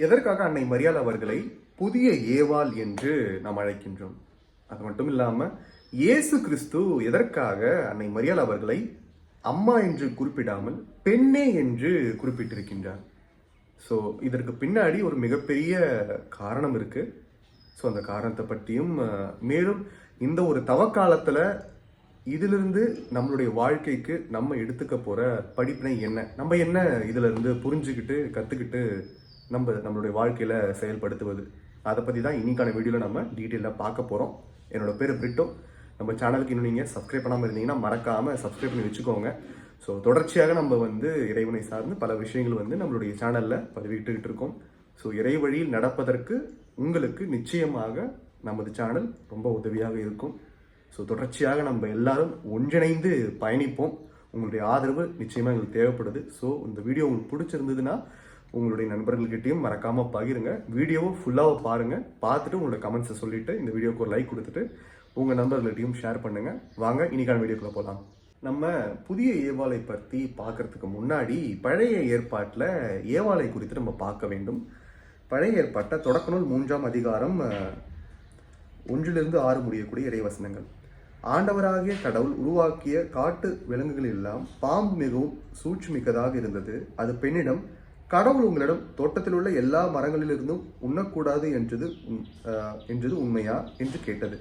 எதற்காக அன்னை மரியாள் அவர்களை புதிய ஏவாள் என்று நாம் அழைக்கின்றோம்? அது மட்டும் இல்லாமல் இயேசு கிறிஸ்து எதற்காக அன்னை மரியாள் அவர்களை அம்மா என்று குறிப்பிடாமல் பெண்ணே என்று குறிப்பிட்டிருக்கின்றார்? ஸோ இதற்கு பின்னாடி ஒரு மிகப்பெரிய காரணம் இருக்கு. ஸோ அந்த காரணத்தை பற்றியும் மேலும் இந்த ஒரு தவக்காலத்தில் இதிலிருந்து நம்மளுடைய வாழ்க்கைக்கு நம்ம எடுத்துக்க போகிற படிப்பினை என்ன? நம்ம என்ன இதிலிருந்து புரிஞ்சுக்கிட்டு கற்றுக்கிட்டு நம்ம நம்மளுடைய வாழ்க்கையில் செயல்படுத்துவது. அதை பற்றி தான் இன்றைக்கான வீடியோவில் நம்ம டீட்டெயிலாக பார்க்க போகிறோம் என்னோட பேர் பிரிட்டோ. நம்ம சேனலுக்கு இன்னும் நீங்கள் சப்ஸ்கிரைப் பண்ணாமல் இருந்தீங்கன்னா மறக்காமல் சப்ஸ்கிரைப் பண்ணி வச்சுக்கோங்க. ஸோ தொடர்ச்சியாக நம்ம வந்து இறைவனை சார்ந்து பல விஷயங்கள் வந்து நம்மளுடைய சேனலில் பதிவிட்டுக்கிட்டு இருக்கோம். ஸோ இறை வழியில் நடப்பதற்கு உங்களுக்கு நிச்சயமாக நமது சேனல் ரொம்ப உதவியாக இருக்கும். ஸோ தொடர்ச்சியாக நம்ம எல்லாரும் ஒன்றிணைந்து பயணிப்போம். உங்களுடைய ஆதரவு நிச்சயமாக எங்களுக்கு தேவைப்படுது. ஸோ இந்த வீடியோ உங்களுக்கு பிடிச்சிருந்ததுன்னா உங்களுடைய நண்பர்கள்கிட்டையும் மறக்காமல் பகிருங்க. வீடியோவை ஃபுல்லாக பாருங்கள் பார்த்துட்டு உங்களோட கமெண்ட்ஸை சொல்லிவிட்டு இந்த வீடியோக்கு ஒரு லைக் கொடுத்துட்டு உங்கள் நண்பர்கள்ட்டையும் ஷேர் பண்ணுங்கள் வாங்க இன்றைக்கான வீடியோக்குள்ளே போகலாம் நம்ம புதிய ஏவாளை பற்றி பார்க்கறதுக்கு முன்னாடி பழைய ஏற்பாட்டில் ஏவாளை குறித்து நம்ம பார்க்க வேண்டும். பழைய ஏற்பாட்டை தொடக்க நூல் மூன்றாம் அதிகாரம் ஒன்றிலிருந்து ஆறு முடியக்கூடிய இறைவசனங்கள். ஆண்டவராகிய கடவுள் உருவாக்கிய காட்டு விலங்குகள் எல்லாம் பாம்பு மிகவும் சூட்சுமிக்கதாக இருந்தது. அது பெண்ணிடம் கடவுள் உங்களிடம் தோட்டத்தில் உள்ள எல்லா மரங்களிலிருந்தும் உண்ணக்கூடாது என்றது உண்- என்றது உண்மையா என்று கேட்டது.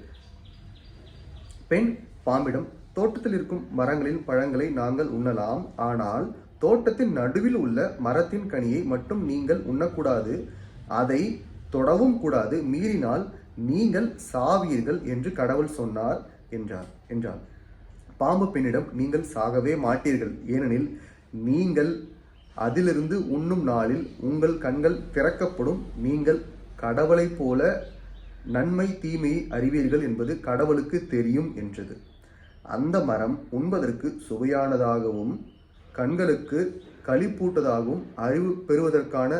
பெண் பாம்பிடம் தோட்டத்தில் இருக்கும் மரங்களின் பழங்களை நாங்கள் உண்ணலாம். ஆனால் தோட்டத்தின் நடுவில் உள்ள மரத்தின் கனியை மட்டும் நீங்கள் உண்ணக்கூடாது. அதை தொடவும் கூடாது. மீறினால் நீங்கள் சாவீர்கள் என்று கடவுள் சொன்னார் என்றார் என்றார். பாம்பு பெண்ணிடம் நீங்கள் சாகவே மாட்டீர்கள். ஏனெனில் நீங்கள் அதிலிருந்து உண்ணும் நாளில் உங்கள் கண்கள் திறக்கப்படும். நீங்கள் கடவுளைப் போல நன்மை தீமையை அறிவீர்கள் என்பது கடவுளுக்கு தெரியும் என்றது. அந்த மரம் உண்பதற்கு சுவையானதாகவும் கண்களுக்கு களிப்பூட்டதாகவும் அறிவு பெறுவதற்கான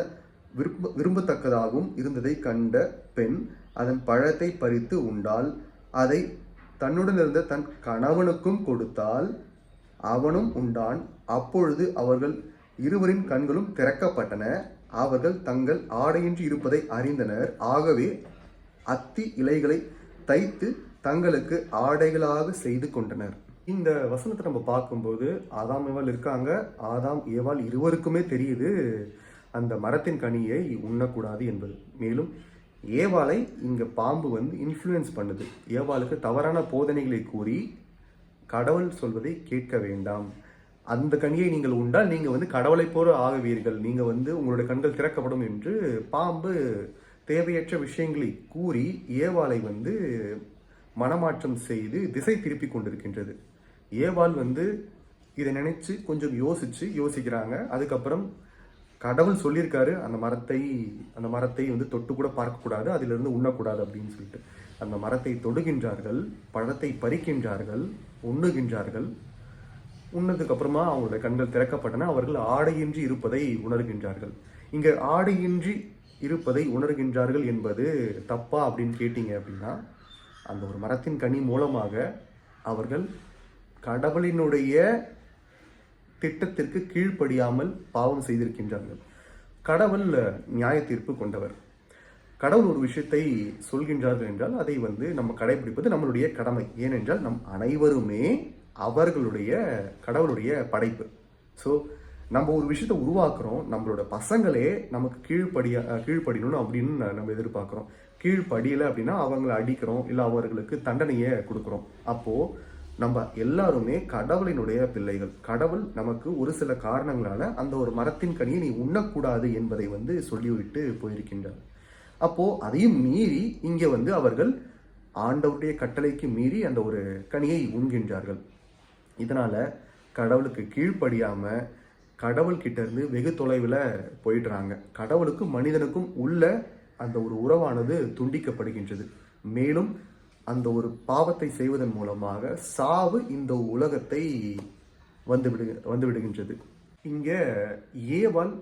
விரும்ப விரும்பத்தக்கதாகவும் இருந்ததை கண்ட பெண் அதன் பழத்தை பறித்து உண்டால் அதை தன்னுடன் இருந்த தன் கணவனுக்கும் கொடுத்தால் அவனும் உண்டான். அப்பொழுது அவர்கள் இருவரின் கண்களும் திறக்கப்பட்டன. அவர்கள் தங்கள் ஆடையின்றி இருப்பதை அறிந்தனர். ஆகவே அத்தி இலைகளை தைத்து தங்களுக்கு ஆடைகளாக செய்து கொண்டனர். இந்த வசனத்தை நம்ம பார்க்கும்போது ஆதாம் ஏவாள் இருக்காங்க. ஆதாம் ஏவாள் இருவருக்குமே தெரியுது அந்த மரத்தின் கனியை உண்ணக்கூடாது என்பது. மேலும் ஏவாளை இங்க பாம்பு வந்து இன்ஃப்ளூயன்ஸ் பண்ணுது. ஏவாளுக்கு தவறான போதனைகளை கூறி கடவுள் சொல்வதை கேட்க வேண்டாம். அந்த கனியை நீங்கள் உண்டால் நீங்கள் வந்து கடவுளைப் போல ஆகுவீர்கள். நீங்கள் வந்து உங்களுடைய கண்கள் திறக்கப்படும் என்று பாம்பு தேவையற்ற விஷயங்களை கூறி ஏவாளை வந்து மனமாற்றம் செய்து திசை திருப்பி கொண்டிருக்கின்றது. ஏவாள் வந்து இதை நினைச்சு கொஞ்சம் யோசிச்சு யோசிக்கிறாங்க. அதுக்கப்புறம் கடவுள் சொல்லியிருக்காரு அந்த மரத்தை அந்த மரத்தை வந்து தொட்டு கூட பார்க்கக்கூடாது அதிலிருந்து உண்ணக்கூடாது அப்படின்னு சொல்லிட்டு. அந்த மரத்தை தொடுகின்றார்கள் பழத்தை பறிக்கின்றார்கள் உண்ணுகின்றார்கள். உண்ணதுக்கு அப்புறமா அவங்களுடைய கண்கள் திறக்கப்பட்டன. அவர்கள் ஆடையின்றி இருப்பதை உணர்கின்றார்கள். இங்க ஆடையின்றி இருப்பதை உணர்கின்றார்கள் என்பது தப்பா அப்படின்னு கேட்டீங்க அப்படின்னா அந்த ஒரு மரத்தின் கனி மூலமாக அவர்கள் கடவுளினுடைய திட்டத்திற்கு கீழ்ப்படியாமல் பாவம் செய்திருக்கின்றார்கள். கடவுள் நியாய தீர்ப்பு கொண்டவர். கடவுள் ஒரு விஷயத்தை சொல்கின்றார்கள் என்றால் அதை வந்து நம்ம கடைபிடிப்பது நம்மளுடைய கடமை. ஏனென்றால் நம் அனைவருமே அவர்களுடைய கடவுளுடைய படைப்பு. ஸோ நம்ம ஒரு விஷயத்த உருவாக்குறோம் நம்மளோட பசங்களே நமக்கு கீழ்ப்படிய கீழ்ப்படியணும் அப்படின்னு நம்ம எதிர்பார்க்குறோம். கீழ்ப்படியலை அப்படின்னா அவங்கள அடிக்கிறோம் இல்லை அவர்களுக்கு தண்டனையை கொடுக்குறோம். அப்போ நம்ம எல்லாருமே கடவுளினுடைய பிள்ளைகள். கடவுள் நமக்கு ஒரு சில காரணங்களால அந்த ஒரு மரத்தின் கனியை நீ உண்ணக்கூடாது என்பதை வந்து சொல்லிவிட்டு போயிருக்கின்றார். அப்போ அதையும் மீறி இங்கே வந்து அவர்கள் ஆண்டவருடைய கட்டளைக்கு மீறி அந்த ஒரு கனியை உண்கின்றார்கள். இதனால் கடவுளுக்கு கீழ்ப்படியாமல் கடவுள்கிட்ட இருந்து வெகு தொலைவில் போயிடுறாங்க. கடவுளுக்கும் மனிதனுக்கும் உள்ள அந்த ஒரு உறவானது துண்டிக்கப்படுகின்றது. மேலும் அந்த ஒரு பாவத்தை செய்வதன் மூலமாக சாவு இந்த உலகத்தை வந்து விடு வந்து விடுகின்றது. இங்கே ஏவால்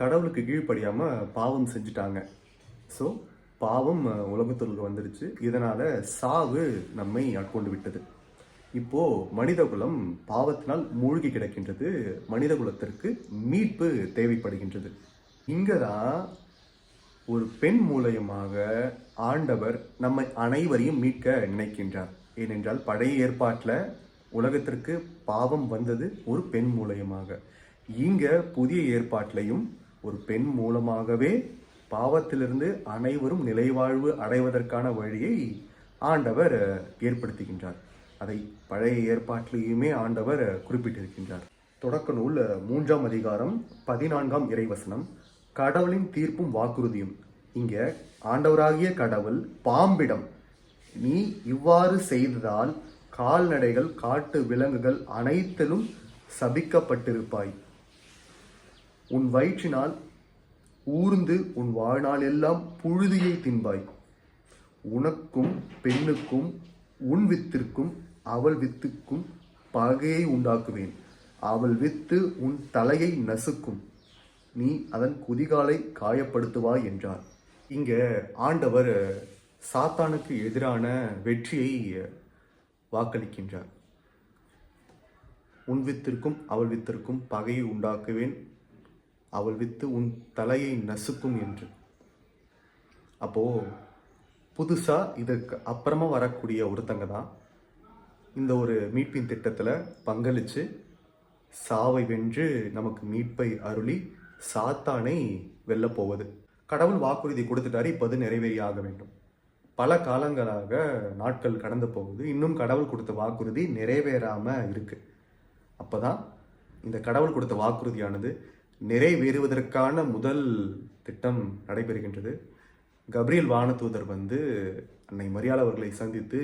கடவுளுக்கு கீழ்ப்படியாமல் பாவம் செஞ்சுட்டாங்க. ஸோ பாவம் உலகத்திற்கு வந்துடுச்சு. இதனால் சாவு நம்மை ஆட்கொண்டு விட்டது. இப்போ மனிதகுலம் பாவத்தினால் மூழ்கி கிடக்கின்றது. மனிதகுலத்திற்கு மீட்பு தேவைப்படுகின்றது. இங்கதான் ஒரு பெண் மூலயமாக ஆண்டவர் நம்மை அனைவரையும் மீட்க நினைக்கின்றார். ஏனென்றால் பழைய ஏற்பாட்டில் உலகத்திற்கு பாவம் வந்தது ஒரு பெண் மூலயமாக. இங்க புதிய ஏற்பாட்டிலையும் ஒரு பெண் மூலமாகவே பாவத்திலிருந்து அனைவரும் நிலைவாழ்வு அடைவதற்கான வழியை ஆண்டவர் ஏற்படுத்துகின்றார். அதை பழைய ஏற்பாட்டிலேயுமே ஆண்டவர் குறிப்பிட்டிருக்கின்றார். தொடக்க நூல் மூன்றாம் அதிகாரம் பதினான்காம் இறைவசனம் கடவுளின் தீர்ப்பும் வாக்குறுதியும். இங்கே ஆண்டவராகிய கடவுள் பாம்பிடம் நீ இவ்வாறு செய்ததால் கால்நடைகள் காட்டு விலங்குகள் அனைத்திலும் சபிக்கப்பட்டிருப்பாய். உன் வயிற்றினால் ஊர்ந்து உன் வாழ்நாள் எல்லாம் புழுதியை தின்பாய். உனக்கும் பெண்ணுக்கும் உன் வித்திற்கும் அவள் வித்துக்கும் பகையை உண்டாக்குவேன். அவள் வித்து உன் தலையை நசுக்கும். நீ அதன் குதிகாலை காயப்படுத்துவாய் என்றார் இங்க ஆண்டவர் சாத்தானுக்கு எதிரான வெற்றியை வாக்களிக்கின்றார். உன் வித்திற்கும் அவள் வித்திற்கும் பகையை உண்டாக்குவேன். அவள் வித்து உன் தலையை நசுக்கும் என்று. அப்போ புதுசா இதற்கு அப்புறமா வரக்கூடிய ஒருத்தங்க தான் இந்த ஒரு மீட்பின் திட்டத்தில் பங்களித்து சாவை வென்று நமக்கு மீட்பை அருளி சாத்தானை வெல்ல போவது. கடவுள் வாக்குறுதி கொடுத்துட்டாரு இப்போ அது நிறைவேறியாக வேண்டும். பல காலங்களாக நாட்கள் கடந்து போகுது இன்னும் கடவுள் கொடுத்த வாக்குறுதி நிறைவேறாமல் இருக்குது அப்போ தான் இந்த கடவுள் கொடுத்த வாக்குறுதியானது நிறைவேறுவதற்கான முதல் திட்டம் நடைபெறுகின்றது. கப்ரியல் வானதூதர் வந்து அன்னை மரியாள் அவர்களை சந்தித்து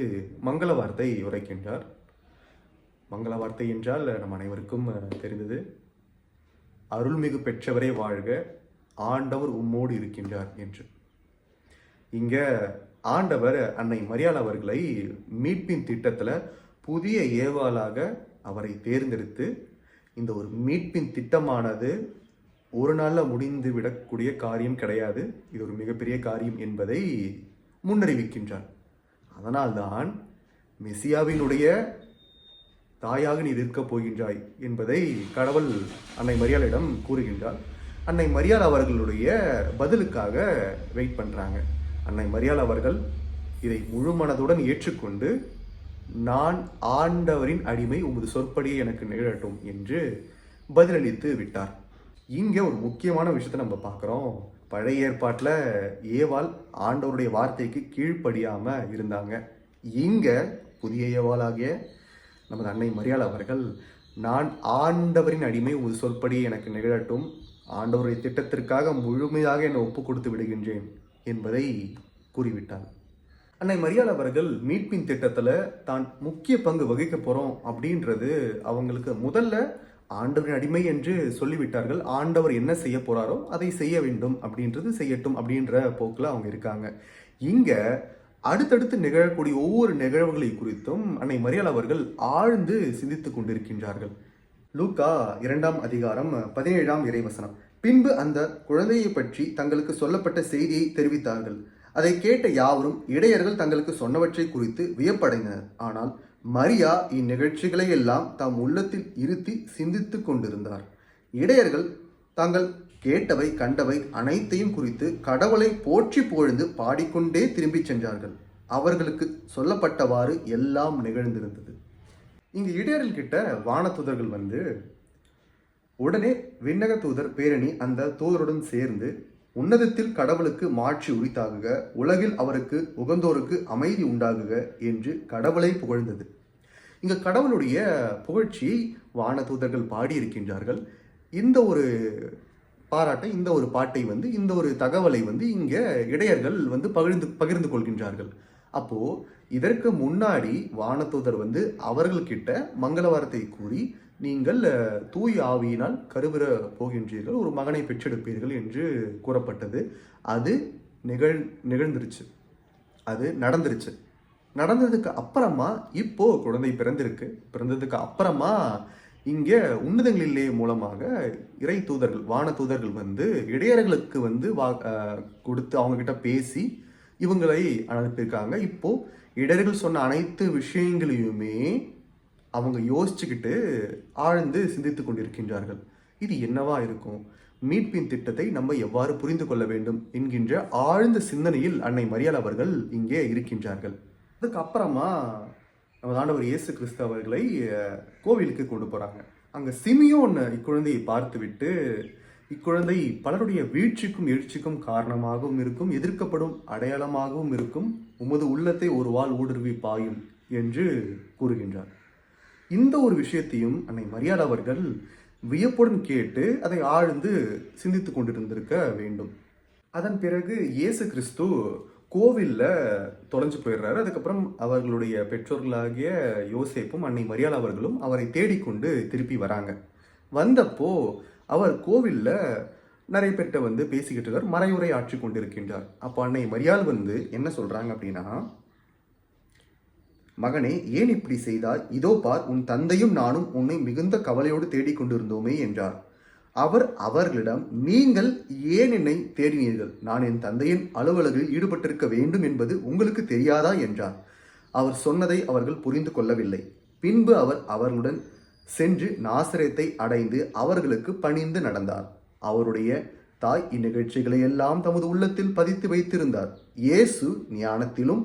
மங்கள வார்த்தை உரைக்கின்றார். மங்கள வார்த்தை என்றால் நம் அனைவருக்கும் தெரிந்தது. அருள்மிகு பெற்றவரே வாழ்க ஆண்டவர் உம்மோடு இருக்கின்றார் என்று. இங்க ஆண்டவர் அன்னை மரியாள் அவர்களை மீட்பின் திட்டத்தில் புதிய ஏவாளாக அவரை தேர்ந்தெடுத்து இந்த ஒரு மீட்பின் திட்டமானது ஒரு நாளில் முடிந்து விடக்கூடிய காரியம் கிடையாது. இது ஒரு மிகப்பெரிய காரியம் என்பதை முன்னறிவிக்கின்றார். அதனால்தான் மெசியாவினுடைய தாயாக நீ இருக்கப் போகின்றாய் என்பதை கடவுள் அன்னை மரியாளிடம் கூறுகின்றார். அன்னை மரியாள் அவர்களுடைய பதிலுக்காக வெயிட் பண்ணுறாங்க அன்னை மரியாள் அவர்கள் இதை முழு மனதுடன் ஏற்றுக்கொண்டு நான் ஆண்டவரின் அடிமை உமது சொற்படியே எனக்கு நிகழட்டும் என்று பதிலளித்து விட்டார். இங்கே ஒரு முக்கியமான விஷயத்தை நம்ம பார்க்குறோம். பழைய ஏற்பாட்டில் ஏவாள் ஆண்டவருடைய வார்த்தைக்கு கீழ்ப்படியாமல் இருந்தாங்க. இங்கே புதிய ஏவாளாகிய நமது அன்னை மரியாள் அவர்கள் நான் ஆண்டவரின் அடிமை ஒரு சொற்படி எனக்கு நிகழட்டும். ஆண்டவருடைய திட்டத்திற்காக முழுமையாக என்னை ஒப்பு கொடுத்து விடுகின்றேன் என்பதை கூறிவிட்டார் அன்னை மரியாள் அவர்கள் மீட்பின் திட்டத்தில் தான் முக்கிய பங்கு வகிக்க போகிறோம் அப்படின்றது அவங்களுக்கு முதல்ல ஆண்டவரின் அடிமை என்று சொல்லிவிட்டார்கள். ஆண்டவர் என்ன செய்ய போறாரோ அதை செய்ய வேண்டும். அப்படின்றது செய்யட்டும் அப்படின்ற போக்கில் அவங்க இருக்காங்க. இங்க அடுத்தடுத்து நிகழக்கூடிய ஒவ்வொரு நிகழ்வுகளை குறித்தும் அன்னை மரியாள் அவர்கள் ஆழ்ந்து சிந்தித்துக் கொண்டிருக்கின்றார்கள். லூக்கா இரண்டாம் அதிகாரம் பதினேழாம் இறைவசனம். பின்பு அந்த குழந்தையை பற்றி தங்களுக்கு சொல்லப்பட்ட செய்தியை தெரிவித்தார்கள். அதை கேட்ட யாவரும் இடையர்கள் தங்களுக்கு சொன்னவற்றை குறித்து வியப்படைந்தனர். ஆனால் மரியா இந்நிகழ்ச்சிகளை எல்லாம் தாம் உள்ளத்தில் இருத்தி சிந்தித்து கொண்டிருந்தார். இடையர்கள் தாங்கள் கேட்டவை கண்டவை அனைத்தையும் குறித்து கடவுளை போற்றி புகழ்ந்து பாடிக்கொண்டே திரும்பிச் சென்றார்கள். அவர்களுக்கு சொல்லப்பட்டவாறு எல்லாம் நிகழ்ந்திருந்தது. இங்கு இடையர்கள் கிட்ட வானதூதர்கள் வந்து உடனே விண்ணக தூதர் பேரணி அந்த தூதருடன் சேர்ந்து உன்னதத்தில் கடவுளுக்கு மாட்சி உரித்தாகுக உலகில் அவருக்கு உகந்தோருக்கு அமைதி உண்டாகுக என்று கடவுளை புகழ்ந்தது. இங்க கடவுளுடைய புகழ்ச்சியை வானதூதர்கள் பாடியிருக்கின்றார்கள். இந்த ஒரு பாராட்டை இந்த ஒரு பாட்டை வந்து இந்த ஒரு தகவலை வந்து இங்க இடையர்கள் வந்து பகிர்ந்து பகிர்ந்து கொள்கின்றார்கள். அப்போ இதற்கு முன்னாடி வானதூதர் வந்து அவர்கள்கிட்ட மங்களவாரத்தை கூறி நீங்கள் தூய் ஆவியினால் கருவுற போகின்றீர்கள் ஒரு மகனை பெற்றெடுப்பீர்கள் என்று கூறப்பட்டது. அது நிகழ் நிகழ்ந்துருச்சு. அது நடந்துருச்சு. நடந்ததுக்கு அப்புறமா இப்போ குழந்தை பிறந்திருக்கு. பிறந்ததுக்கு அப்புறமா இங்கே உன்னதங்களிலே மூலமாக இறை தூதர்கள் வான தூதர்கள் வந்து இடையர்களுக்கு வந்து வா கொடுத்து அவங்கக்கிட்ட பேசி இவங்களை அனுப்பியிருக்காங்க. இப்போ இடையர்கள் சொன்ன அனைத்து விஷயங்களையுமே அவங்க யோசிச்சுக்கிட்டு ஆழ்ந்து சிந்தித்து கொண்டிருக்கின்றார்கள். இது என்னவா இருக்கும்? மீட்பின் திட்டத்தை நம்ம எவ்வாறு புரிந்து கொள்ள வேண்டும் என்கின்ற ஆழ்ந்த சிந்தனையில் அன்னை மரியாள் அவர்கள் இங்கே இருக்கின்றார்கள். அதுக்கப்புறமா நம்ம ஆண்டவர் இயேசு கிறிஸ்து அவர்களை கோவிலுக்கு கொண்டு போகிறாங்க அங்கே சிமியோன் இக்குழந்தையை பார்த்துவிட்டு இக்குழந்தை பலருடைய வீழ்ச்சிக்கும் எழுச்சிக்கும் காரணமாகவும் இருக்கும் எதிர்க்கப்படும் அடையாளமாகவும் இருக்கும் உமது உள்ளத்தை ஒரு வாள் ஊடுருவி பாயும் என்று கூறுகின்றார். இந்த ஒரு விஷயத்தையும் அன்னை மரியாதை அவர்கள் வியப்புடன் கேட்டு அதை ஆழ்ந்து சிந்தித்து கொண்டிருந்திருக்க வேண்டும். அதன் பிறகு இயேசு கிறிஸ்து கோவில்ல தொலைஞ்சு போயிடுறாரு. அதுக்கப்புறம் அவர்களுடைய பெற்றோர்களாகிய யோசேப்பும் அன்னை மரியாதை அவர்களும் அவரை தேடிக்கொண்டு திருப்பி வராங்க. வந்தப்போ அவர் கோவில்ல நிறைய பேர்கிட்ட வந்து பேசிக்கிட்டு இருக்கார். மறையுரை ஆற்றி கொண்டிருக்கின்றார். அப்போ அன்னை மரியாள் வந்து என்ன சொல்கிறாங்க அப்படின்னா மகனே ஏன் இப்படி செய்தாய்? இதோ பார் உன் தந்தையும் நானும் உன்னை மிகுந்த கவலையோடு தேடிக் கொண்டிருந்தோமே என்றார். அவர் அவர்களிடம் நீங்கள் ஏன் என்னை தேடினீர்கள்? நான் என் தந்தையின் அலுவலகில் ஈடுபட்டிருக்க வேண்டும் என்பது உங்களுக்கு தெரியாதா? என்றார். அவர் சொன்னதை அவர்கள் புரிந்து கொள்ளவில்லை. பின்பு அவர் அவர்களுடன் சென்று நாசரேத்தை அடைந்து அவர்களுக்கு பணிந்து நடந்தார். அவருடைய தாய் இந்நிகழ்ச்சிகளை எல்லாம் தமது உள்ளத்தில் பதித்து வைத்திருந்தார். இயேசு ஞானத்திலும்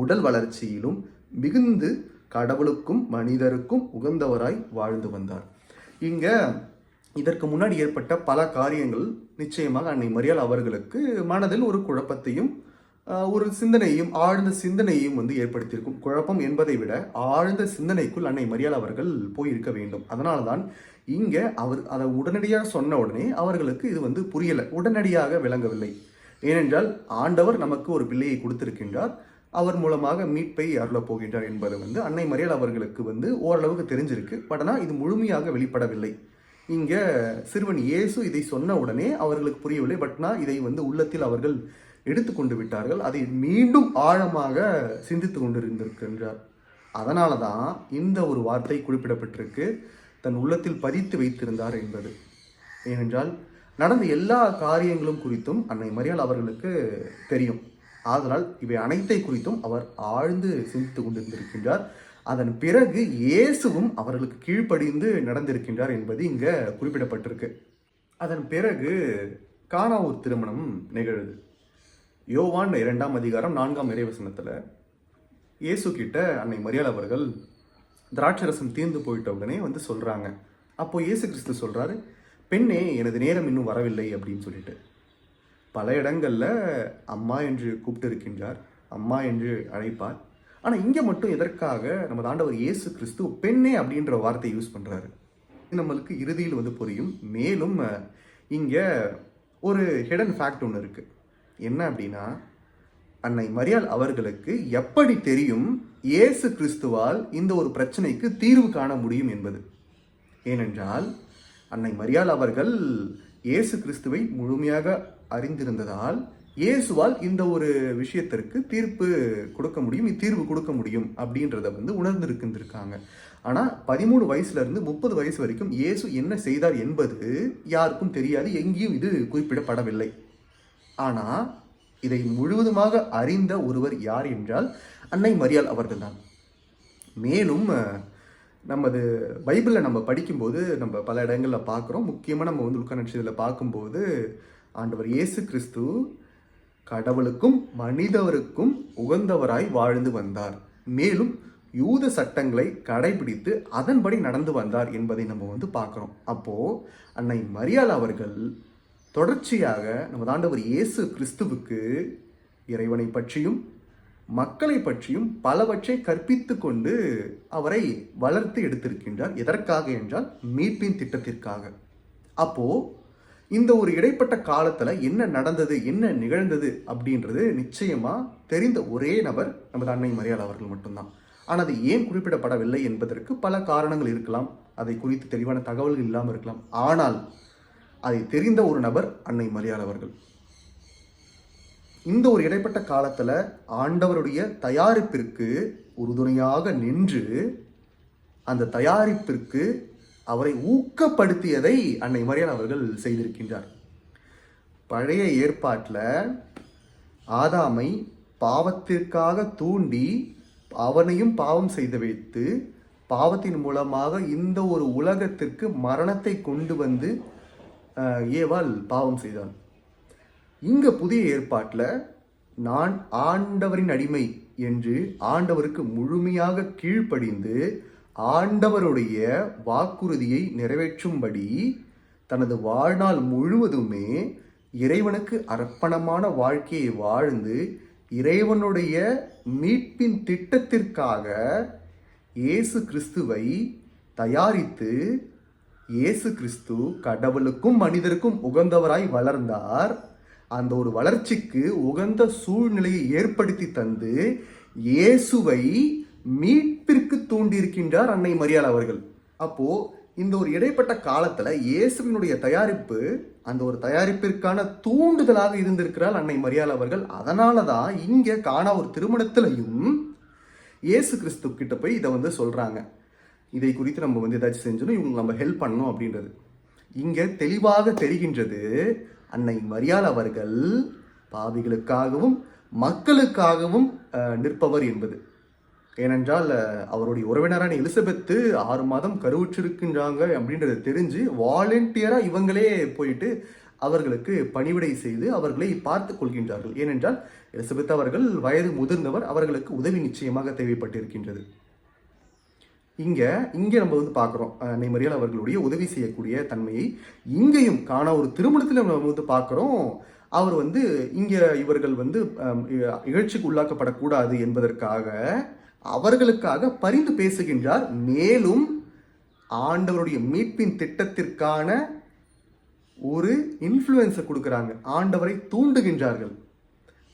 உடல் வளர்ச்சியிலும் மிகுந்து கடவுளுக்கும் மனிதருக்கும் உகந்தவராய் வாழ்ந்து வந்தார். இங்க இதற்கு முன்னாடி ஏற்பட்ட பல காரியங்கள் நிச்சயமாக அன்னை மரியாள் அவர்களுக்கு மனதில் ஒரு குழப்பத்தையும் ஒரு சிந்தனையும் ஆழ்ந்த சிந்தனையும் வந்து ஏற்படுத்தியிருக்கும். குழப்பம் என்பதை விட ஆழ்ந்த சிந்தனைக்குள் அன்னை மரியாள் அவர்கள் போயிருக்க வேண்டும். அதனால தான் இங்கே அவர் அதை உடனடியாக சொன்ன உடனே அவர்களுக்கு இது வந்து புரியலை. உடனடியாக விளங்கவில்லை. ஏனென்றால் ஆண்டவர் நமக்கு ஒரு பிள்ளையை கொடுத்திருக்கின்றார். அவர் மூலமாக மீட்பை அருளப் போகின்றார் என்பது வந்து அன்னை மரியாள் அவர்களுக்கு வந்து ஓரளவுக்கு தெரிஞ்சிருக்கு. பட் ஆனால் இது முழுமையாக வெளிப்படவில்லை. இங்கே சிறுவன் இயேசு இதை சொன்ன உடனே அவர்களுக்கு புரியவில்லை. பட் நான் இதை வந்து உள்ளத்தில் அவர்கள் எடுத்துக்கொண்டு விட்டார்கள். அதை மீண்டும் ஆழமாக சிந்தித்து கொண்டிருந்திருக்கின்றார். அதனால தான் இந்த ஒரு வார்த்தை குறிப்பிடப்பட்டிருக்கு. தன் உள்ளத்தில் பதித்து வைத்திருந்தார் என்பது. ஏனென்றால் நடந்த எல்லா காரியங்களும் குறித்தும் அன்னை மரியாள் அவர்களுக்கு தெரியும். ஆதலால் இவை அனைத்தை குறித்தும் அவர் ஆழ்ந்து சிந்தித்து கொண்டிருந்திருக்கின்றார். அதன் பிறகு இயேசுவும் அவர்களுக்கு கீழ்ப்படிந்து நடந்திருக்கின்றார் என்பது இங்க குறிப்பிடப்பட்டிருக்கு. அதன் பிறகு காணாவூர் திருமணம் நிகழுது. யோவான் இரண்டாம் அதிகாரம் நான்காம் இறைவசனத்தில் இயேசு கிட்ட அன்னை மரியாள் அவர்கள் திராட்சரசம் தீர்ந்து போயிட்ட உடனே வந்து சொல்கிறாங்க அப்போ இயேசு கிறிஸ்து சொல்கிறாரு பெண்ணே எனது நேரம் இன்னும் வரவில்லை அப்படின்னு சொல்லிட்டு. பல இடங்களில் அம்மா என்று கூப்பிட்டு இருக்கின்றார் அம்மா என்று அழைப்பார். ஆனால் இங்கே மட்டும் எதற்காக நம்ம ஆண்டவர் இயேசு கிறிஸ்து பெண்ணே அப்படின்ற வார்த்தை யூஸ் பண்ணுறாரு நம்மளுக்கு இறுதியில் வந்து புரியும். மேலும் இங்கே ஒரு ஹிடன் ஃபேக்ட் ஒன்று இருக்குது என்ன அப்படின்னா அன்னை மரியாள் அவர்களுக்கு எப்படி தெரியும் இயேசு கிறிஸ்துவால் இந்த ஒரு பிரச்சனைக்கு தீர்வு காண முடியும் என்பது? ஏனென்றால் அன்னை மரியாள் அவர்கள் இயேசு கிறிஸ்துவை முழுமையாக அறிந்திருந்ததால் இயேசுவால் இந்த ஒரு விஷயத்திற்கு தீர்ப்பு கொடுக்க முடியும் தீர்வு கொடுக்க முடியும் அப்படின்றத வந்து உணர்ந்திருக்கின்றிருக்காங்க. ஆனால் பதிமூணு வயசுலேருந்து முப்பது வயசு வரைக்கும் இயேசு என்ன செய்தார் என்பது யாருக்கும் தெரியாது எங்கேயும் இது குறிப்பிடப்படவில்லை. ஆனால் இதை முழுவதுமாக அறிந்த ஒருவர் யார் என்றால் அன்னை மரியாள் அவர்கள்தான். மேலும் நமது பைபிளில் நம்ம படிக்கும்போது நம்ம பல இடங்களில் பார்க்குறோம். முக்கியமாக நம்ம வந்து லுக்கா பார்க்கும்போது ஆண்டவர் இயேசு கிறிஸ்து கடவுளுக்கும் மனிதவருக்கும் உகந்தவராய் வாழ்ந்து வந்தார். மேலும் யூத சட்டங்களை கடைபிடித்து அதன்படி நடந்து வந்தார் என்பதை நம்ம வந்து பார்க்குறோம். அப்போது அன்னை மரியாள் அவர்கள் தொடர்ச்சியாக நமது ஆண்டவர் இயேசு கிறிஸ்துவுக்கு இறைவனை பற்றியும் மக்களை பற்றியும் பலவற்றை கற்பித்து கொண்டு அவரை வளர்த்து எடுத்திருக்கின்றார். எதற்காக என்றால் மீட்பின் திட்டத்திற்காக. அப்போ இந்த ஒரு இடைப்பட்ட காலத்தில் என்ன நடந்தது என்ன நிகழ்ந்தது அப்படின்றது நிச்சயமாக தெரிந்த ஒரே நபர் நமது அன்னை மரியாள் அவர்கள் மட்டும்தான். ஆனால் அது ஏன் குறிப்பிடப்படவில்லை என்பதற்கு பல காரணங்கள் இருக்கலாம். அதை குறித்து தெளிவான தகவல்கள் இல்லாமல் இருக்கலாம். ஆனால் அதை தெரிந்த ஒரு நபர் அன்னை மரியாள் அவர்கள். இந்த ஒரு இடைப்பட்ட காலத்தில் ஆண்டவருடைய தயாரிப்பிற்கு உறுதுணையாக நின்று அந்த தயாரிப்பிற்கு அவரை ஊக்கப்படுத்தியதை அன்னை மரியான் அவர்கள் செய்திருக்கின்றார். பழைய ஏற்பாட்டில் ஆதாமை பாவத்திற்காக தூண்டி அவனையும் பாவம் செய்து வைத்து பாவத்தின் மூலமாக இந்த ஒரு உலகத்திற்கு மரணத்தை கொண்டு வந்து அஹ், ஏவாள் பாவம் செய்தான். இங்க புதிய ஏற்பாட்டில் நான் ஆண்டவரின் அடிமை என்று ஆண்டவருக்கு முழுமையாக கீழ்ப்படிந்து ஆண்டவருடைய வாக்குறுதியை நிறைவேற்றும்படி தனது வாழ்நாள் முழுவதுமே இறைவனுக்கு அர்ப்பணமான வாழ்க்கையை வாழ்ந்து இறைவனுடைய மீட்பின் திட்டத்திற்காக இயேசு கிறிஸ்துவை தயாரித்து இயேசு கிறிஸ்து கடவுளுக்கும் மனிதருக்கும் உகந்தவராய் வளர்ந்தார். அந்த ஒரு வளர்ச்சிக்கு உகந்த சூழ்நிலையை ஏற்படுத்தி தந்து இயேசுவை மீட்பிற்கு தூண்டியிருக்கின்றார் அன்னை மரியாள் அவர்கள். அப்போ இந்த ஒரு இடைப்பட்ட காலத்துல இயேசுவினுடைய தயாரிப்பு அந்த ஒரு தயாரிப்பிற்கான தூண்டுதலாக இருந்திருக்கிறார் அன்னை மரியாள் அவர்கள். அதனால தான் இங்க காணா ஒரு திருமணத்திலையும் இயேசு கிறிஸ்து கிட்ட போய் இதை வந்து சொல்றாங்க. இதை குறித்து நம்ம வந்து ஏதாச்சும் செஞ்சணும் இவங்க நம்ம ஹெல்ப் பண்ணணும் அப்படின்றது. இங்க தெளிவாக தெரிகின்றது அன்னை மரியாள் அவர்கள் பாவிகளுக்காகவும் மக்களுக்காகவும் நிற்பவர் என்பது. ஏனென்றால் அவருடைய உறவினரான எலிசபெத்து ஆறு மாதம் கருவுற்றிருக்கின்றாங்க அப்படின்றத தெரிஞ்சு வாலண்டியராக இவங்களே போயிட்டு அவர்களுக்கு பணிவிடை செய்து அவர்களை பார்த்து கொள்கின்றார்கள். ஏனென்றால் எலிசபெத் அவர்கள் வயது முதிர்ந்தவர் அவர்களுக்கு உதவி நிச்சயமாக தேவைப்பட்டிருக்கின்றது. இங்கே இங்கே நம்ம வந்து பார்க்குறோம். அன்னை அவர்களுடைய உதவி செய்யக்கூடிய தன்மையை இங்கேயும் காண ஒரு திருமணத்தில் நம்ம வந்து பார்க்குறோம். அவர் வந்து இங்கே இவர்கள் வந்து இகழ்ச்சிக்கு உள்ளாக்கப்படக்கூடாது என்பதற்காக அவர்களுக்காக பரிந்து பேசுகின்றார். மேலும் ஆண்டவருடைய மீட்பின் திட்டத்திற்கான ஒரு இன்ஃப்ளூயன்ஸை கொடுக்குறாங்க. ஆண்டவரை தூண்டுகின்றார்கள்.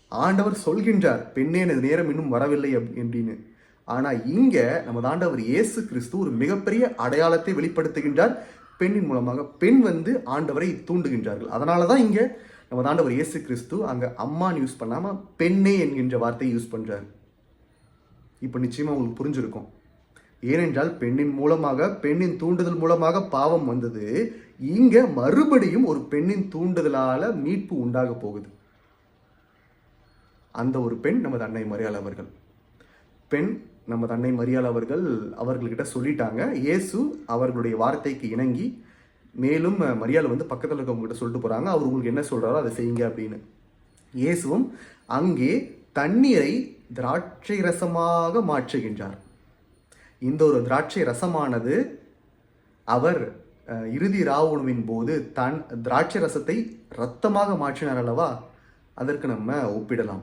ஆண்டவர் சொல்கின்றார் பெண்ணே எனது நேரம் இன்னும் வரவில்லை அப்~ அப்படின்னு ஆனால் இங்கே நமது ஆண்டவர் இயேசு கிறிஸ்து ஒரு மிகப்பெரிய அடையாளத்தை வெளிப்படுத்துகின்றார். பெண்ணின் மூலமாக பெண் வந்து ஆண்டவரை தூண்டுகின்றார்கள். அதனால தான் இங்கே நமது ஆண்டவர் இயேசு கிறிஸ்து அங்கே அம்மான்னு யூஸ் பண்ணாமல் பெண்ணே என்கின்ற வார்த்தையை யூஸ் பண்ணுறார் இப்போ நிச்சயமாக உங்களுக்கு புரிஞ்சிருக்கும். ஏனென்றால் பெண்ணின் மூலமாக பெண்ணின் தூண்டுதல் மூலமாக பாவம் வந்தது. இங்கே மறுபடியும் ஒரு பெண்ணின் தூண்டுதலால் மீட்பு உண்டாக போகுது. அந்த ஒரு பெண் நமது அன்னை மரியாள் அவர்கள். பெண் நம்ம தன்னை மரியாள் அவர்கள் அவர்கள்கிட்ட சொல்லிட்டாங்க. இயேசு அவர்களுடைய வார்த்தைக்கு இணங்கி மேலும் மரியாள் வந்து பக்கத்தில் இருக்கவங்ககிட்ட சொல்லிட்டு போகிறாங்க அவர் உங்களுக்கு என்ன சொல்கிறாரோ அதை செய்யுங்க அப்படின்னு. இயேசுவும் அங்கே தண்ணீரை திராட்சை ரசமாக மாற்றுகின்றார். இந்த ஒரு திராட்சை ரசமானது அவர் இறுதி ராவுணுவின் போது தன் திராட்சை ரசத்தை ரத்தமாக மாற்றினார் அல்லவா? அதற்கு நம்ம ஒப்பிடலாம்.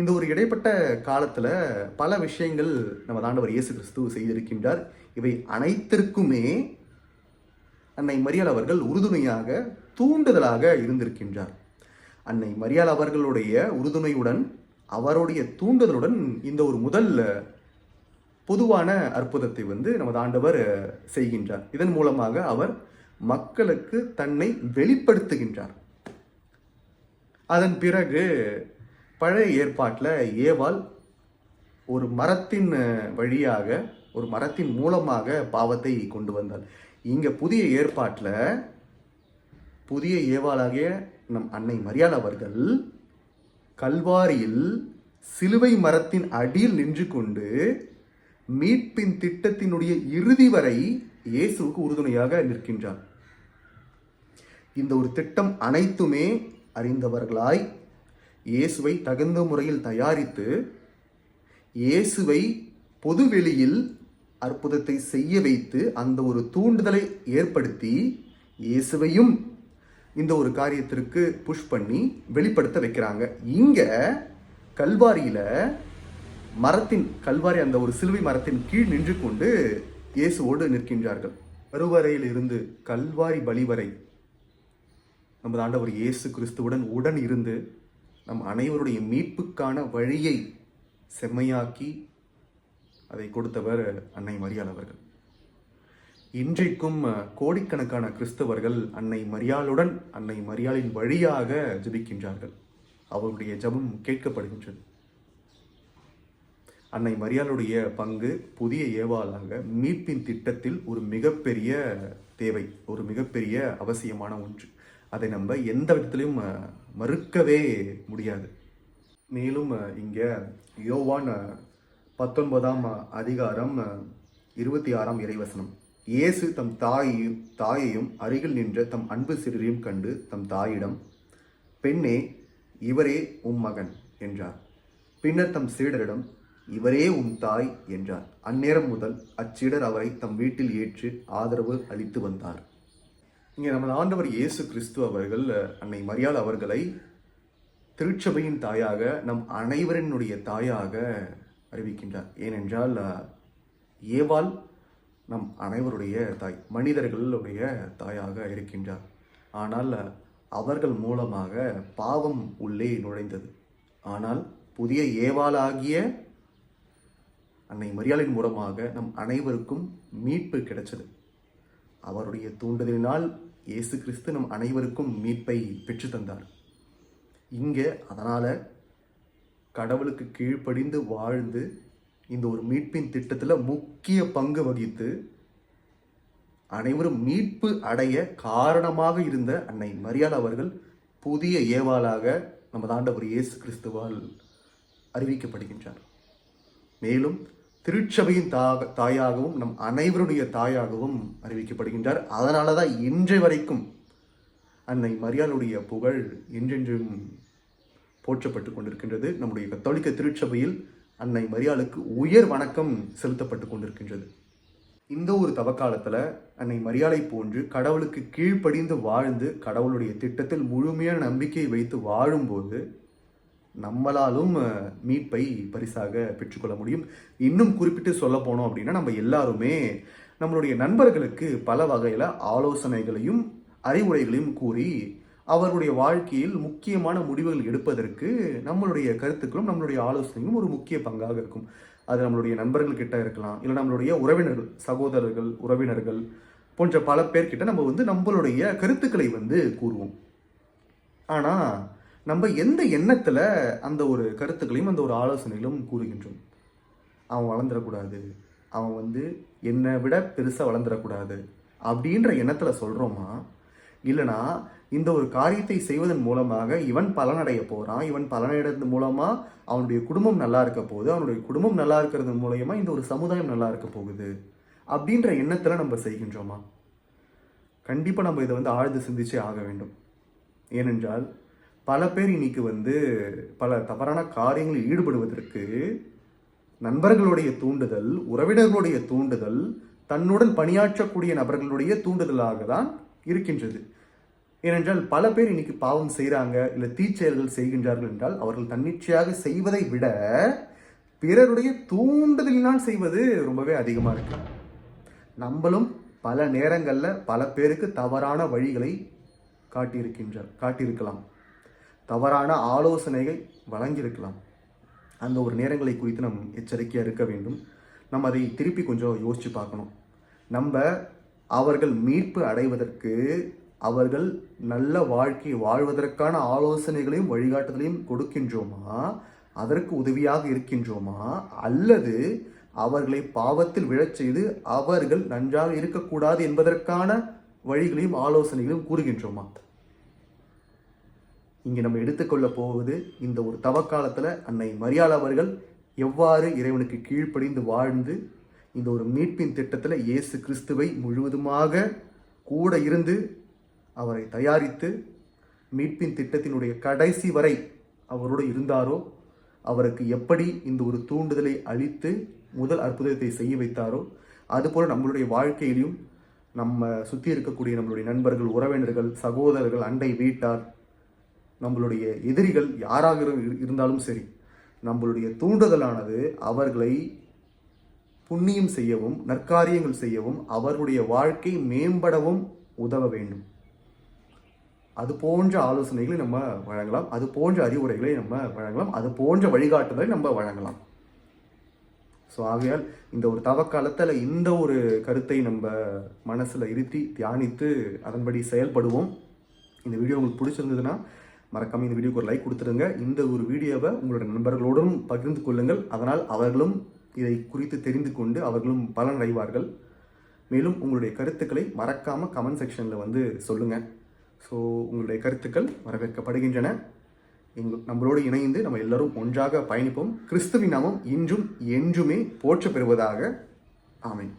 இந்த ஒரு இடைப்பட்ட காலத்தில் பல விஷயங்கள் நம்ம ஆண்டவர் இயேசு கிறிஸ்து செய்திருக்கின்றார். இவை அனைத்திற்குமே அன்னை மரியாள் அவர்கள் உறுதுணையாக தூண்டுதலாக இருந்திருக்கின்றார். அன்னை மரியாள் அவர்களுடைய உறுதுணையுடன் அவருடைய தூண்டுதலுடன் இந்த ஒரு முதல் பொதுவான அற்புதத்தை வந்து நமது ஆண்டவர் செய்கின்றார். இதன் மூலமாக அவர் மக்களுக்கு தன்னை வெளிப்படுத்துகின்றார். அதன் பிறகு பழைய ஏற்பாட்டில் ஏவாள் ஒரு மரத்தின் வழியாக ஒரு மரத்தின் மூலமாக பாவத்தை கொண்டு வந்தாள். இங்கே புதிய ஏற்பாட்டில் புதிய ஏவாளாகிய நம் அன்னை மரியாள் அவர்கள் கல்வாரியில் சிலுவை மரத்தின் அடியில் நின்று கொண்டு மீட்பின் திட்டத்தினுடைய இறுதி வரை இயேசுவுக்கு உறுதுணையாக நிற்கின்றார். இந்த ஒரு திட்டம் அனைத்துமே அறிந்தவர்களாய் இயேசுவை தகுந்த முறையில் தயாரித்து இயேசுவை பொதுவெளியில் அற்புதத்தை செய்ய வைத்து அந்த ஒரு தூண்டுதலை ஏற்படுத்தி இயேசுவையும் இந்த ஒரு காரியத்திற்கு புஷ் பண்ணி வெளிப்படுத்த வைக்கிறாங்க. இங்க கல்வாரியில மரத்தின் கல்வாரி அந்த ஒரு சிலுவை மரத்தின் கீழ் நின்று கொண்டு இயேசுவோடு நிற்கின்றார்கள். கருவறையில் இருந்து கல்வாரி பலி வரை நமது ஆண்டவர் இயேசு கிறிஸ்துவுடன் உடன் இருந்து நம் அனைவருடைய மீட்புக்கான வழியை செம்மையாக்கி அதை கொடுத்தவர் அன்னை மரியாள் அவர்கள். இன்றைக்கும் கோடிக்கணக்கான கிறிஸ்தவர்கள் அன்னை மரியாளுடன் அன்னை மரியாளின் வழியாக ஜபிக்கின்றார்கள். அவருடைய ஜெபம் கேட்கப்படுகின்றது. அன்னை மரியாளுடைய பங்கு புதிய ஏவாளாக மீட்பின் திட்டத்தில் ஒரு மிகப்பெரிய தேவை ஒரு மிகப்பெரிய அவசியமான ஒன்று. அதை நம்ம எந்த விதத்திலையும் மறுக்கவே முடியாது. மேலும் இங்கே யோவான் பத்தொன்பதாம் அதிகாரம் இருபத்தி ஆறாம் இறைவசனம். இயேசு தம் தாயையும் தாயையும் அருகில் நின்ற தம் அன்பு சிறுரையும் கண்டு தம் தாயிடம் பெண்ணே இவரே உம் மகன் என்றார். பின்னர் தம் சீடரிடம் இவரே உம் தாய் என்றார். அந்நேரம் முதல் அச்சீடர் அவரை தம் வீட்டில் ஏற்று ஆதரவு அளித்து வந்தார். இங்கே நமது ஆண்டவர் இயேசு கிறிஸ்து அவர்கள் அன்னை மரியாள் அவர்களை திருச்சபையின் தாயாக நம் அனைவரினுடைய தாயாக அறிவிக்கின்றார். ஏனென்றால் ஏவாள் நம் அனைவருடைய தாய் மனிதர்களுடைய தாயாக இருக்கின்றார். ஆனால் அவர்கள் மூலமாக பாவம் உள்ளே நுழைந்தது. ஆனால் புதிய ஏவாளாகிய அன்னை மரியாளின் மூலமாக நம் அனைவருக்கும் மீட்பு கிடைச்சது. அவருடைய தூண்டுதலினால் இயேசு கிறிஸ்து நம் அனைவருக்கும் மீட்பை பெற்று தந்தார் இங்கே அதனால் கடவுளுக்கு கீழ்ப்படிந்து வாழ்ந்து இந்த ஒரு மீட்பின் திட்டத்தில் முக்கிய பங்கு வகித்து அனைவரும் மீட்பு அடைய காரணமாக இருந்த அன்னை மரியாள் அவர்கள் புதிய ஏவாளாக நமது ஆண்டவர் இயேசு கிறிஸ்துவால் அறிவிக்கப்படுகின்றார். மேலும் திருச்சபையின் தாக தாயாகவும் நம் அனைவருடைய தாயாகவும் அறிவிக்கப்படுகின்றார். அதனால தான் இன்றை வரைக்கும் அன்னை மரியாளுடைய புகழ் என்றென்றும் போற்றப்பட்டு கொண்டிருக்கின்றது. நம்முடைய கத்தோலிக்க திருச்சபையில் அன்னை மரியாளுக்கு உயர் வணக்கம் செலுத்தப்பட்டு கொண்டிருக்கின்றது. இந்த ஒரு தவக்காலத்தில் அன்னை மரியாதை போன்று கடவுளுக்கு கீழ்ப்படிந்து வாழ்ந்து கடவுளுடைய திட்டத்தில் முழுமையான நம்பிக்கை வைத்து வாழும்போது நம்மளாலும் மீட்பை பரிசாக பெற்றுக்கொள்ள முடியும். இன்னும் குறிப்பிட்டு சொல்ல போனோம் அப்படின்னா நம்ம எல்லாருமே நம்மளுடைய நண்பர்களுக்கு பல வகையில் ஆலோசனைகளையும் அறிவுரைகளையும் கூறி அவருடைய வாழ்க்கையில் முக்கியமான முடிவுகள் எடுப்பதற்கு நம்மளுடைய கருத்துக்களும் நம்மளுடைய ஆலோசனையும் ஒரு முக்கிய பங்காக இருக்கும். அது நம்மளுடைய நண்பர்கள் கிட்ட இருக்கலாம் இல்லை நம்மளுடைய உறவினர்கள் சகோதரர்கள் உறவினர்கள் போன்ற பல பேர்கிட்ட நம்ம வந்து நம்மளுடைய கருத்துக்களை வந்து கூறுவோம். ஆனால் நம்ம எந்த எண்ணத்தில் அந்த ஒரு கருத்துக்களையும் அந்த ஒரு ஆலோசனைகளும் கூறுகின்றோம்? அவன் வளர்ந்துடக்கூடாது. அவன் வந்து என்னை விட பெருசாக வளர்ந்துடக்கூடாது அப்படின்ற எண்ணத்தில் சொல்கிறோமா இல்லைனா இந்த ஒரு காரியத்தை செய்வதன் மூலமாக இவன் பலனடைய போகிறான் இவன் பலனடைறது மூலமாக அவனுடைய குடும்பம் நல்லா இருக்க போகுது. அவனுடைய குடும்பம் நல்லா இருக்கிறது மூலயமா இந்த ஒரு சமுதாயம் நல்லா இருக்க போகுது அப்படின்ற எண்ணத்தில் நம்ம செய்கின்றோமா? கண்டிப்பாக நம்ம இதை வந்து ஆழ்ந்து சிந்திச்சே ஆக வேண்டும். ஏனென்றால் பல பேர் இன்னைக்கு வந்து பல தவறான காரியங்களில் ஈடுபடுவதற்கு நண்பர்களுடைய தூண்டுதல் உறவினர்களுடைய தூண்டுதல் தன்னுடன் பணியாற்றக்கூடிய நபர்களுடைய தூண்டுதலாக தான் இருக்கின்றது. ஏனென்றால் பல பேர் இன்னைக்கு பாவம் செய்கிறாங்க இல்லை தீச்செயல்கள் செய்கின்றார்கள் என்றால் அவர்கள் தன்னிச்சையாக செய்வதை விட பிறருடைய தூண்டுதலினால் செய்வது ரொம்பவே அதிகமாக இருக்கு. நம்மளும் பல நேரங்களில் பல பேருக்கு தவறான வழிகளை காட்டியிருக்கின்றார் காட்டியிருக்கலாம். தவறான ஆலோசனைகள் வழங்கியிருக்கலாம். அந்த ஒரு நேரங்களை குறித்து நம் எச்சரிக்கையாக இருக்க வேண்டும். நம்ம அதை திருப்பி கொஞ்சம் யோசித்து பார்க்கணும். நம்ம அவர்கள் மீட்பு அடைவதற்கு அவர்கள் நல்ல வாழ்க்கை வாழ்வதற்கான ஆலோசனைகளையும் வழிகாட்டுதலையும் கொடுக்கின்றோமா? அதற்கு உதவியாக இருக்கின்றோமா? அல்லது அவர்களை பாவத்தில் விழச் செய்து அவர்கள் நன்றாக இருக்கக்கூடாது என்பதற்கான வழிகளையும் ஆலோசனைகளையும் கூறுகின்றோமா? இங்கே நம்ம எடுத்துக்கொள்ள போவது இந்த ஒரு தவக்காலத்தில் அன்னை மரியாள் அவர்கள் எவ்வாறு இறைவனுக்கு கீழ்ப்படிந்து வாழ்ந்து இந்த ஒரு மீட்பின் திட்டத்தில் இயேசு கிறிஸ்துவை முழுவதுமாக கூட இருந்து அவரை தயாரித்து மீட்பின் திட்டத்தினுடைய கடைசி வரை அவரோடு இருந்தாரோ அவருக்கு எப்படி இந்த ஒரு தூண்டுதலை அளித்து முதல் அற்புதத்தை செய்ய வைத்தாரோ அதுபோல் நம்மளுடைய வாழ்க்கையிலும் நம்ம சுற்றி இருக்கக்கூடிய நம்மளுடைய நண்பர்கள் உறவினர்கள் சகோதரர்கள் அண்டை வீட்டார் நம்மளுடைய எதிரிகள் யாராக இரு- இருந்தாலும் சரி நம்மளுடைய தூண்டுதலானது அவர்களை புண்ணியம் செய்யவும் நற்காரியங்கள் செய்யவும் அவர்களுடைய வாழ்க்கை மேம்படவும் உதவ வேண்டும். அது போன்ற ஆலோசனைகளை நம்ம வழங்கலாம் அது போன்ற அறிவுரைகளை நம்ம வழங்கலாம் அது போன்ற வழிகாட்டுதலை நம்ம வழங்கலாம். ஸோ ஆகையால் இந்த ஒரு தவக்காலத்தில் இந்த ஒரு கருத்தை நம்ம மனசில் இருத்தி தியானித்து அதன்படி செயல்படுவோம். இந்த வீடியோ உங்களுக்கு பிடிச்சிருந்ததுன்னா மறக்காம இந்த வீடியோக்கு ஒரு லைக் கொடுத்துருங்க இந்த ஒரு வீடியோவை உங்களோட நண்பர்களோடும் பகிர்ந்து கொள்ளுங்கள். அதனால் அவர்களும் இதை குறித்து தெரிந்து கொண்டு அவர்களும் பலன் அடைவார்கள். மேலும் உங்களுடைய கருத்துக்களை மறக்காம கமெண்ட் செக்ஷனில் வந்து சொல்லுங்கள் ஸோ உங்களுடைய கருத்துக்கள் வரவேற்கப்படுகின்றன. எங்க நம்மளோடு இணைந்து நம்ம எல்லோரும் ஒன்றாக பயணிப்போம். கிறிஸ்துவின் நாமம் இன்றும் என்றுமே போற்ற பெறுவதாக ஆமேன்.